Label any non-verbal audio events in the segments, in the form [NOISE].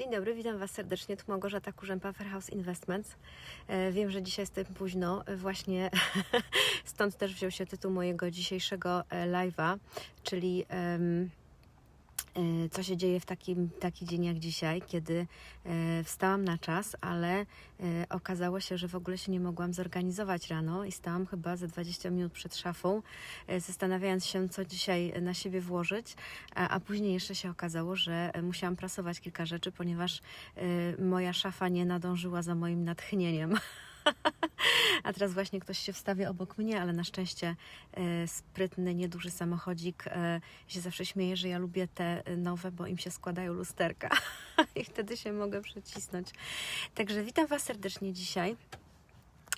Dzień dobry, witam Was serdecznie. Tu Małgorzata Kurzępa, Fairhouse Investments. E, Wiem, że dzisiaj jestem późno, e, właśnie [LAUGHS] stąd też wziął się tytuł mojego dzisiejszego e, live'a, czyli e, co się dzieje w takim, taki dzień jak dzisiaj, kiedy e, wstałam na czas, ale e, okazało się, że w ogóle się nie mogłam zorganizować rano i stałam chyba ze 20 minut przed szafą, zastanawiając się, co dzisiaj na siebie włożyć, a, a później jeszcze się okazało, że musiałam prasować kilka rzeczy, ponieważ moja szafa nie nadążyła za moim natchnieniem. [LAUGHS] [LAUGHS] A teraz właśnie ktoś się wstawia obok mnie, ale na szczęście e, sprytny, nieduży samochodzik e, się zawsze śmieje, że ja lubię te e, nowe, bo im się składają lusterka [LAUGHS] i wtedy się mogę przycisnąć. Także witam Was serdecznie dzisiaj.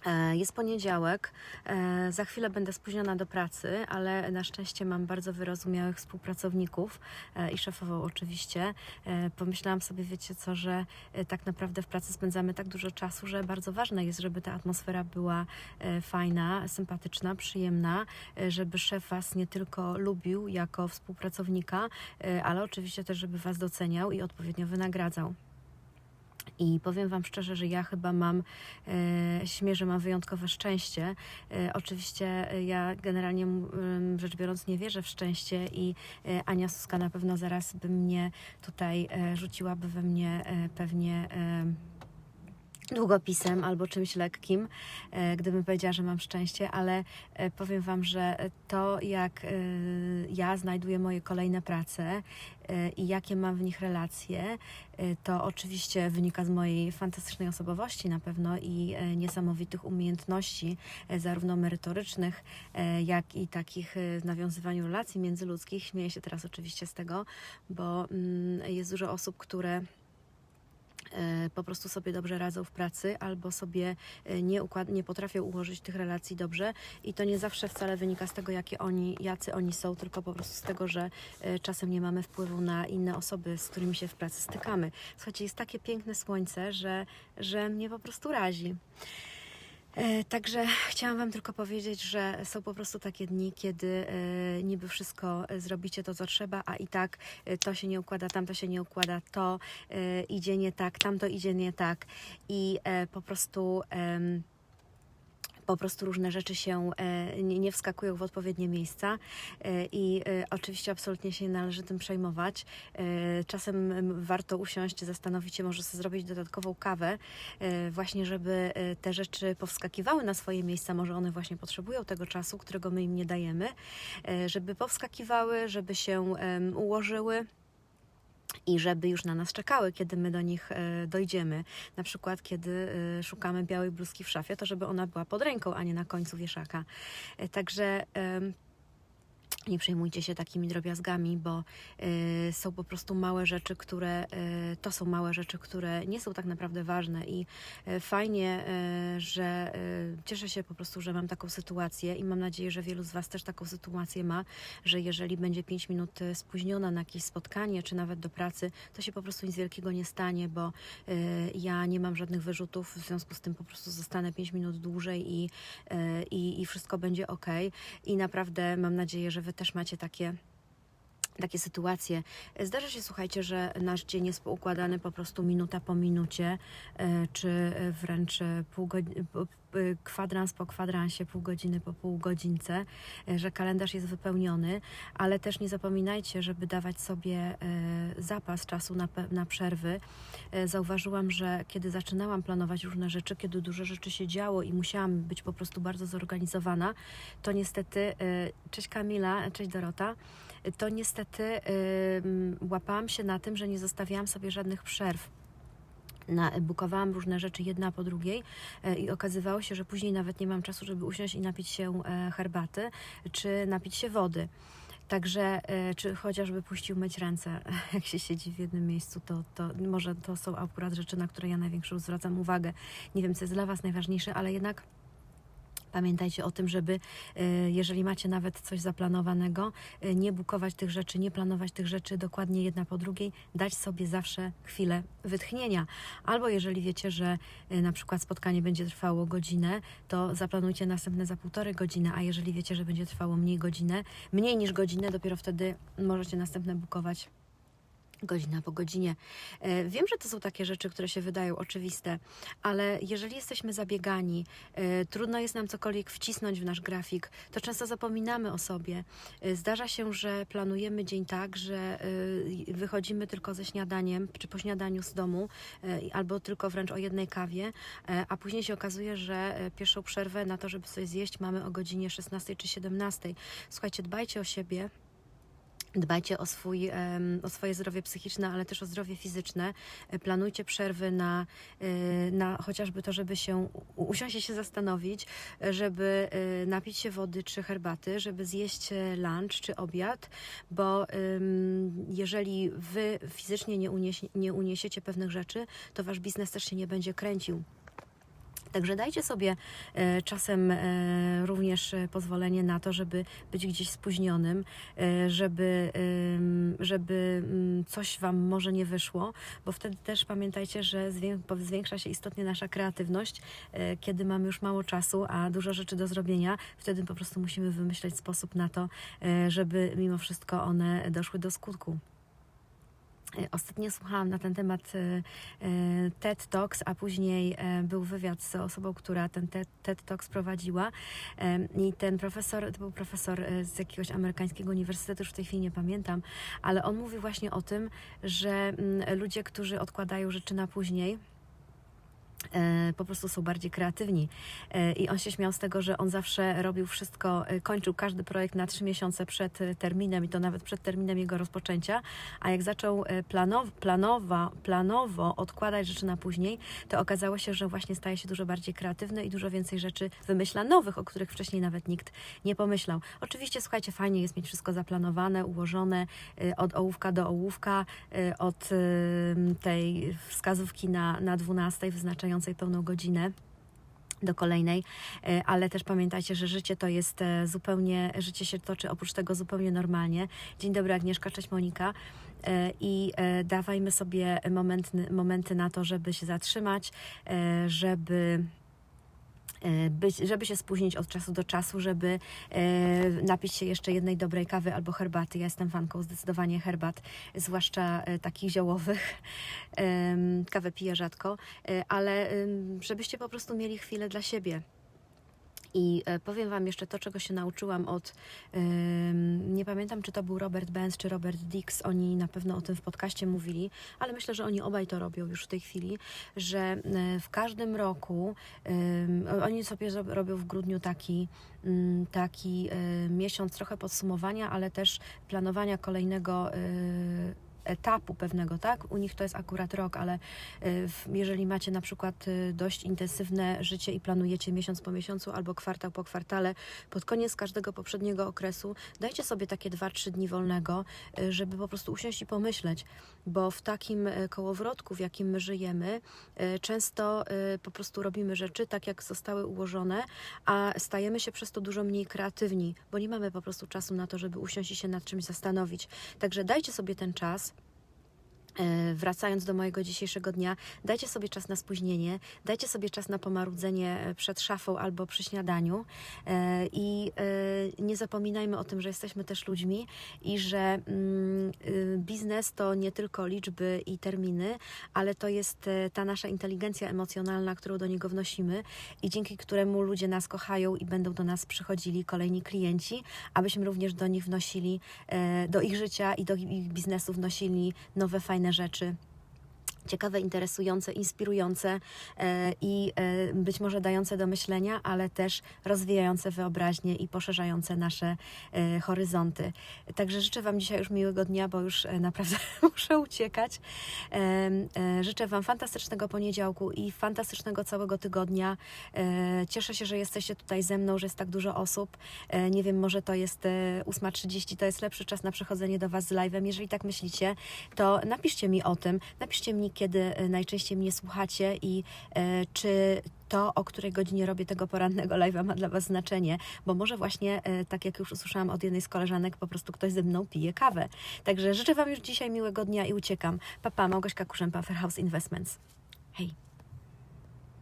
E, Jest poniedziałek, e, za chwilę będę spóźniona do pracy, ale na szczęście mam bardzo wyrozumiałych współpracowników e, i szefową oczywiście. Pomyślałam sobie, wiecie co, że tak naprawdę w pracy spędzamy tak dużo czasu, że bardzo ważne jest, żeby ta atmosfera była fajna, sympatyczna, przyjemna, żeby szef Was nie tylko lubił jako współpracownika, ale oczywiście też, żeby Was doceniał i odpowiednio wynagradzał. I powiem Wam szczerze, że ja chyba mam, e, że mam wyjątkowe szczęście. E, oczywiście e, ja generalnie m, rzecz biorąc nie wierzę w szczęście i e, Ania Suska na pewno zaraz by mnie tutaj e, rzuciłaby we mnie e, pewnie e, długopisem albo czymś lekkim, e, gdybym powiedziała, że mam szczęście, ale e, powiem Wam, że to jak e, ja znajduję moje kolejne prace i jakie mam w nich relacje, to oczywiście wynika z mojej fantastycznej osobowości na pewno i niesamowitych umiejętności, zarówno merytorycznych, jak i takich w nawiązywaniu relacji międzyludzkich. Śmieję się teraz oczywiście z tego, bo mm, jest dużo osób, które po prostu sobie dobrze radzą w pracy albo sobie e, nie, układ, nie potrafią ułożyć tych relacji dobrze i to nie zawsze wcale wynika z tego, jakie oni, jacy oni są, tylko po prostu z tego, że e, czasem nie mamy wpływu na inne osoby, z którymi się w pracy stykamy. Słuchajcie, jest takie piękne słońce, że, że mnie po prostu razi. E, Także chciałam Wam tylko powiedzieć, że są po prostu takie dni, kiedy e, niby wszystko e, zrobicie to, co trzeba, a i tak to się nie układa, tamto się nie układa, to idzie nie tak, tamto idzie nie tak i po prostu. Po prostu różne rzeczy się e, nie, wskakują w odpowiednie miejsca e, i e, oczywiście absolutnie się nie należy tym przejmować. Czasem warto usiąść, zastanowić się, może sobie zrobić dodatkową kawę, właśnie żeby te rzeczy powskakiwały na swoje miejsca. Może one właśnie potrzebują tego czasu, którego my im nie dajemy, żeby powskakiwały, żeby się ułożyły i żeby już na nas czekały, kiedy my do nich e, dojdziemy. Na przykład, kiedy e, szukamy białej bluzki w szafie, to żeby ona była pod ręką, a nie na końcu wieszaka. E, Także nie przejmujcie się takimi drobiazgami, bo e, są po prostu małe rzeczy, które e, to są małe rzeczy, które nie są tak naprawdę ważne i e, fajnie, e, że e, cieszę się po prostu, że mam taką sytuację i mam nadzieję, że wielu z Was też taką sytuację ma, że jeżeli będzie 5 minut e, spóźniona na jakieś spotkanie, czy nawet do pracy, to się po prostu nic wielkiego nie stanie, bo e, ja nie mam żadnych wyrzutów, w związku z tym po prostu zostanę 5 minut dłużej i, e, i, i wszystko będzie ok. I naprawdę mam nadzieję, że Wy też macie takie takie sytuacje. Zdarza się, słuchajcie, że nasz dzień jest poukładany po prostu minuta po minucie, e, czy wręcz pół godzi- po- p- kwadrans po kwadransie, pół godziny po pół godzince, e, że kalendarz jest wypełniony, ale też nie zapominajcie, żeby dawać sobie e, zapas czasu na, na przerwy. Zauważyłam, że kiedy zaczynałam planować różne rzeczy, kiedy dużo rzeczy się działo i musiałam być po prostu bardzo zorganizowana, to niestety, cześć Kamila, cześć Dorota, to niestety łapałam się na tym, że nie zostawiałam sobie żadnych przerw. Na, bukowałam różne rzeczy jedna po drugiej e, i okazywało się, że później nawet nie mam czasu, żeby usiąść i napić się e, herbaty czy napić się wody. Także, e, czy chociażby pójść i umyć ręce, [LAUGHS] jak się siedzi w jednym miejscu, to, to może to są akurat rzeczy, na które ja największą zwracam uwagę. Nie wiem, co jest dla Was najważniejsze, ale jednak Pamiętajcie o tym, żeby e, jeżeli macie nawet coś zaplanowanego, e, nie bukować tych rzeczy, nie planować tych rzeczy dokładnie jedna po drugiej, dać sobie zawsze chwilę wytchnienia. Albo jeżeli wiecie, że e, na przykład spotkanie będzie trwało godzinę, to zaplanujcie następne za półtorej godziny, a jeżeli wiecie, że będzie trwało mniej godzinę, mniej niż godzinę, dopiero wtedy możecie następne bukować godzina po godzinie. E, Wiem, że to są takie rzeczy, które się wydają oczywiste, ale jeżeli jesteśmy zabiegani, e, trudno jest nam cokolwiek wcisnąć w nasz grafik, to często zapominamy o sobie. E, Zdarza się, że planujemy dzień tak, że wychodzimy tylko ze śniadaniem, czy po śniadaniu z domu, albo tylko wręcz o jednej kawie, a później się okazuje, że pierwszą przerwę na to, żeby coś zjeść, mamy o godzinie 16 czy 17. Słuchajcie, dbajcie o siebie. Dbajcie o, swój, o swoje zdrowie psychiczne, ale też o zdrowie fizyczne. E, Planujcie przerwy na, e, na chociażby to, żeby się usiąść się zastanowić, e, żeby napić się wody czy herbaty, żeby zjeść lunch czy obiad, bo jeżeli wy fizycznie nie, uniesie, nie uniesiecie pewnych rzeczy, to wasz biznes też się nie będzie kręcił. Także dajcie sobie e, czasem e, również e, pozwolenie na to, żeby być gdzieś spóźnionym, żeby, żeby ym, coś Wam może nie wyszło, bo wtedy też pamiętajcie, że zwiększa się istotnie nasza kreatywność, kiedy mamy już mało czasu, a dużo rzeczy do zrobienia. Wtedy po prostu musimy wymyśleć sposób na to, żeby mimo wszystko one doszły do skutku. E, Ostatnio słuchałam na ten temat e, e, TED Talks, a później był wywiad z osobą, która ten TED, Talks prowadziła. I ten profesor, to był profesor z jakiegoś amerykańskiego uniwersytetu, już w tej chwili nie pamiętam, ale on mówi właśnie o tym, że mm, ludzie, którzy odkładają rzeczy na później, po prostu są bardziej kreatywni. E, I on się śmiał z tego, że on zawsze robił wszystko, e, kończył każdy projekt na trzy miesiące przed e, terminem i to nawet przed terminem jego rozpoczęcia, a jak zaczął e, planow, planowa, planowo odkładać rzeczy na później, to okazało się, że właśnie staje się dużo bardziej kreatywny i dużo więcej rzeczy wymyśla nowych, o których wcześniej nawet nikt nie pomyślał. Oczywiście, słuchajcie, fajnie jest mieć wszystko zaplanowane, ułożone e, od ołówka do ołówka, e, od e, tej wskazówki na, na 12 wyznaczającej pełną godzinę do kolejnej, e, ale też pamiętajcie, że życie to jest e, zupełnie, życie się toczy oprócz tego zupełnie normalnie. Dzień dobry Agnieszka, cześć Monika. E, I dawajmy sobie momenty, momenty na to, żeby się zatrzymać, żeby być, żeby się spóźnić od czasu do czasu, żeby e, napić się jeszcze jednej dobrej kawy albo herbaty. Ja jestem fanką zdecydowanie herbat, zwłaszcza e, takich ziołowych. [LAUGHS] Kawę piję rzadko, e, ale żebyście po prostu mieli chwilę dla siebie. I e, powiem Wam jeszcze to, czego się nauczyłam od, nie pamiętam, czy to był Robert Benz, czy Robert Dix, oni na pewno o tym w podcaście mówili, ale myślę, że oni obaj to robią już w tej chwili, że e, w każdym roku, em, oni sobie robią w grudniu taki, mm, taki e, miesiąc trochę podsumowania, ale też planowania kolejnego e, etapu pewnego, tak? U nich to jest akurat rok, ale y, jeżeli macie na przykład y, dość intensywne życie i planujecie miesiąc po miesiącu albo kwartał po kwartale, pod koniec każdego poprzedniego okresu, dajcie sobie takie 2-3 dni wolnego, y, żeby po prostu usiąść i pomyśleć, bo w takim kołowrotku, w jakim my żyjemy, często po prostu robimy rzeczy tak, jak zostały ułożone, a stajemy się przez to dużo mniej kreatywni, bo nie mamy po prostu czasu na to, żeby usiąść i się nad czymś zastanowić. Także dajcie sobie ten czas. E, Wracając do mojego dzisiejszego dnia, dajcie sobie czas na spóźnienie, dajcie sobie czas na pomarudzenie e, przed szafą albo przy śniadaniu. E, i nie zapominajmy o tym, że jesteśmy też ludźmi i że mm, y, biznes to nie tylko liczby i terminy, ale to jest ta nasza inteligencja emocjonalna, którą do niego wnosimy i dzięki któremu ludzie nas kochają i będą do nas przychodzili kolejni klienci, abyśmy również do nich wnosili, do ich życia i do ich biznesu wnosili nowe, fajne rzeczy. Ciekawe, interesujące, inspirujące e, i e, być może dające do myślenia, ale też rozwijające wyobraźnię i poszerzające nasze e, horyzonty. Także życzę Wam dzisiaj już miłego dnia, bo już naprawdę [LAUGHS] muszę uciekać. Życzę Wam fantastycznego poniedziałku i fantastycznego całego tygodnia. Cieszę się, że jesteście tutaj ze mną, że jest tak dużo osób. Nie wiem, może to jest e, 8.30, to jest lepszy czas na przychodzenie do Was z live'em. Jeżeli tak myślicie, to napiszcie mi o tym. Napiszcie mi, kiedy e, najczęściej mnie słuchacie i e, czy to, o której godzinie robię tego porannego live'a ma dla Was znaczenie, bo może właśnie, e, tak jak już usłyszałam od jednej z koleżanek, po prostu ktoś ze mną pije kawę. Także życzę Wam już dzisiaj miłego dnia i uciekam. Papa, Małgośka Kurzępa, Fairhouse Investments. Hej!